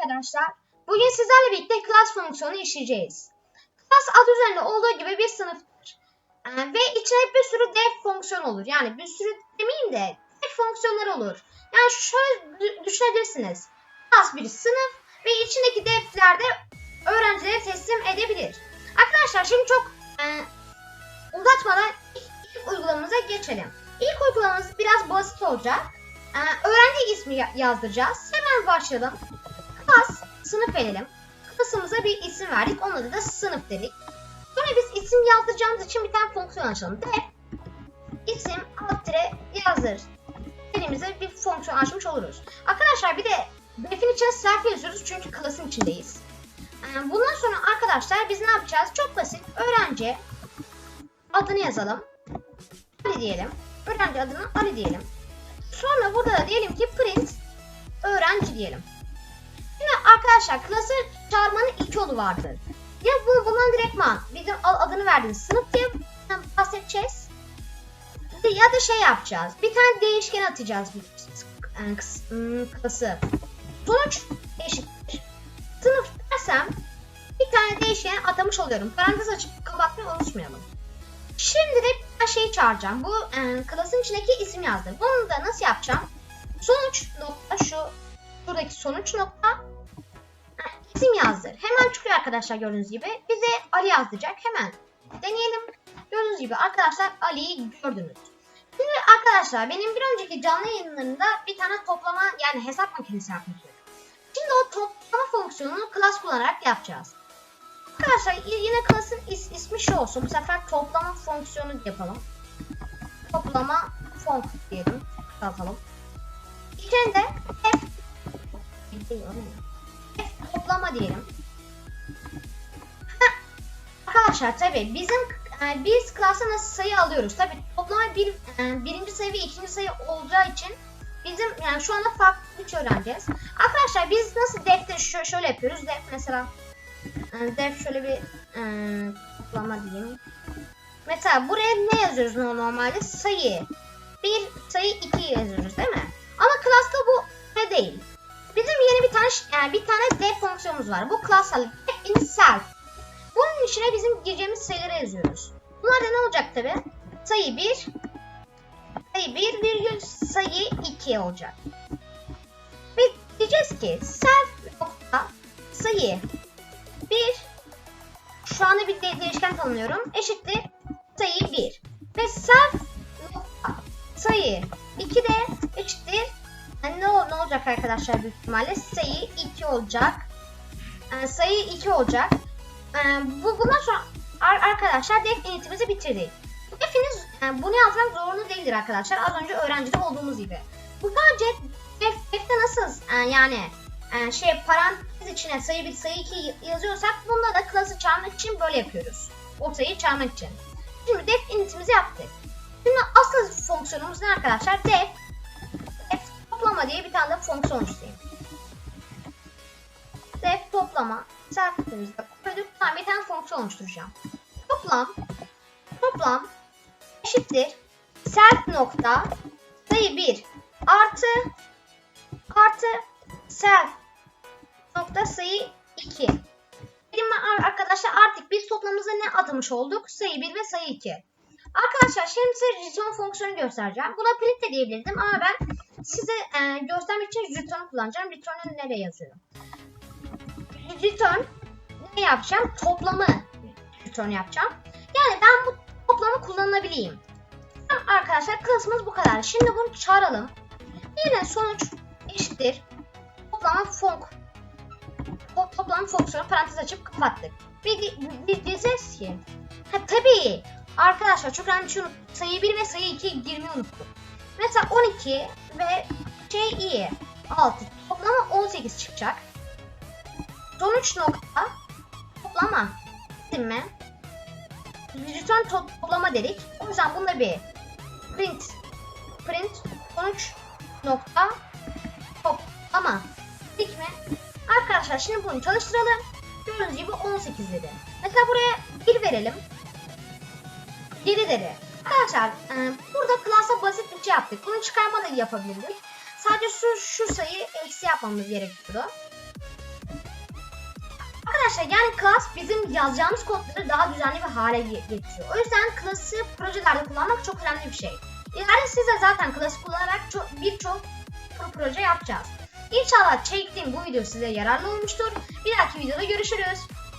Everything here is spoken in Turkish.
arkadaşlar. Bugün sizlerle birlikte class fonksiyonu işleyeceğiz. Class adı üzerinde olduğu gibi bir sınıftır. Ee, ve içine bir sürü def fonksiyon olur. Yani bir sürü demeyeyim de def fonksiyonlar olur. Yani şöyle dü- düşünebilirsiniz. Class bir sınıf ve içindeki defler de öğrencilere teslim edebilir. Arkadaşlar şimdi çok e, uzatmadan ilk, ilk uygulamamıza geçelim. İlk uygulamamız biraz basit olacak. Ee, öğrenci ismi ya- yazdıracağız. Hemen başlayalım. Sınıf verelim. Class'ımıza bir isim verdik. Onun adı da sınıf dedik. Sonra biz isim yazdıracağımız için bir tane fonksiyon açalım. Def, isim, alt tire yazdır. Elimize bir fonksiyon açmış oluruz. Arkadaşlar bir de defin içine self yazıyoruz çünkü class'ın içindeyiz. Ee, bundan sonra arkadaşlar biz ne yapacağız? Çok basit. Öğrenci adını yazalım. Ali diyelim. Öğrenci adını Ali diyelim. Sonra burada da diyelim ki print öğrenci diyelim. Arkadaşlar klası çağırmanın iki yolu vardır. Ya bu bundan direktman bizim adını verdiğimiz sınıf diye bahsedeceğiz. Ya da şey yapacağız. Bir tane değişken atacağız ım, klası. Sonuç eşittir. Sınıf dersem bir tane değişken atamış oluyorum. Parantez açıp kapatmayı unutmayalım. Şimdi de ben şeyi çağıracağım. Bu e, klasın içindeki isim yazdım. Bunu da nasıl yapacağım? Sonuç nokta şu buradaki sonuç nokta isim yazdır. Hemen çıkıyor arkadaşlar gördüğünüz gibi. Bize Ali yazdıracak. Hemen deneyelim. Gördüğünüz gibi arkadaşlar Ali'yi gördünüz. Şimdi arkadaşlar benim bir önceki canlı yayınlarında bir tane toplama yani hesap makinesi yapmıştım. Şimdi o toplama fonksiyonunu class kullanarak yapacağız. Arkadaşlar yine class'ın is- ismi şu olsun. Bu sefer toplama fonksiyonu yapalım. Toplama fonk diyelim. Kısaltalım. İçinde f f toplama diyelim. Arkadaşlar tabi bizim e, biz klasa nasıl sayı alıyoruz? Tabi toplama bir e, birinci sayı ve ikinci sayı olacağı için bizim yani şu anda farklı üç öğreneceğiz. Arkadaşlar biz nasıl defter şö- şöyle yapıyoruz. Def mesela e, def şöyle bir e, toplama diyeyim. Mesela buraya ne yazıyoruz no- normalde? Sayı. Bir sayı iki yazıyoruz değil mi? Ama class'ta bu ne değil. Bir tane yani bir tane def fonksiyonumuz var. Bu class'ta def in self. Bunun içine bizim gireceğimiz sayıları yazıyoruz. Bunlar da ne olacak tabi? Sayı 1, sayı 1 virgül sayı 2 olacak. Ve diyeceğiz ki self nokta sayı 1 şu anda bir de- değişken tanımlıyorum. Eşittir sayı 1. Ve self nokta sayı 2 de eşittir yani ne, ne olacak arkadaşlar büyük ihtimalle sayı 2 olacak. Yani sayı 2 olacak. Ee, bu bundan sonra ar- arkadaşlar def initimizi bitirdik. Bu definiz yani bunu yazmak zorunda değildir arkadaşlar. Az önce öğrencide olduğumuz gibi. Bu sadece def, defte nasıl e, yani e, şey parantez içine sayı 1 sayı 2 yazıyorsak bunda da class'ı çağırmak için böyle yapıyoruz. O sayıyı çağırmak için. Şimdi def initimizi yaptık. Şimdi asıl fonksiyonumuz ne arkadaşlar? Def toplama diye bir tane de fonksiyon isteyeyim. Def toplama sertifimizde koyduk. Tamam bir tane fonksiyon oluşturacağım. Toplam toplam eşittir self nokta sayı 1 artı artı self nokta sayı 2. Benim ar- arkadaşlar artık biz toplamımıza ne atamış olduk? Sayı 1 ve sayı 2. Arkadaşlar şimdi size return fonksiyonu göstereceğim. Buna print de diyebilirdim ama ben size e, göstermek için return kullanacağım. Return'u nereye yazıyorum? return ne yapacağım? Toplamı return yapacağım. Yani ben bu toplamı kullanabileyim. Arkadaşlar klasımız bu kadar. Şimdi bunu çağıralım. Yine sonuç eşittir. Toplama fonk. To toplama fonksiyonu parantez açıp kapattık. Bir, diyeceğiz ki. Ha tabii. Arkadaşlar çok önemli şey. Sayı 1 ve sayı 2 girmeyi unuttum. Mesela 12 ve şey iyi. 6. Toplama 18 çıkacak. Sonuç nokta toplama değil mi? Return to- toplama dedik. O yüzden bunda bir print print sonuç nokta toplama dedik mi? Arkadaşlar şimdi bunu çalıştıralım. Gördüğünüz gibi 18 dedi. Mesela buraya 1 verelim. 7 dedi. Arkadaşlar e, burada class'a basit bir şey yaptık. Bunu çıkarma da yapabilirdik. Sadece şu, şu sayı eksi yapmamız gerekiyordu. Arkadaşlar yani class bizim yazacağımız kodları daha düzenli bir hale ge- getiriyor. O yüzden class'ı projelerde kullanmak çok önemli bir şey. İleride siz de zaten class'ı kullanarak çok- birçok pro- proje yapacağız. İnşallah çektiğim bu video size yararlı olmuştur. Bir dahaki videoda görüşürüz.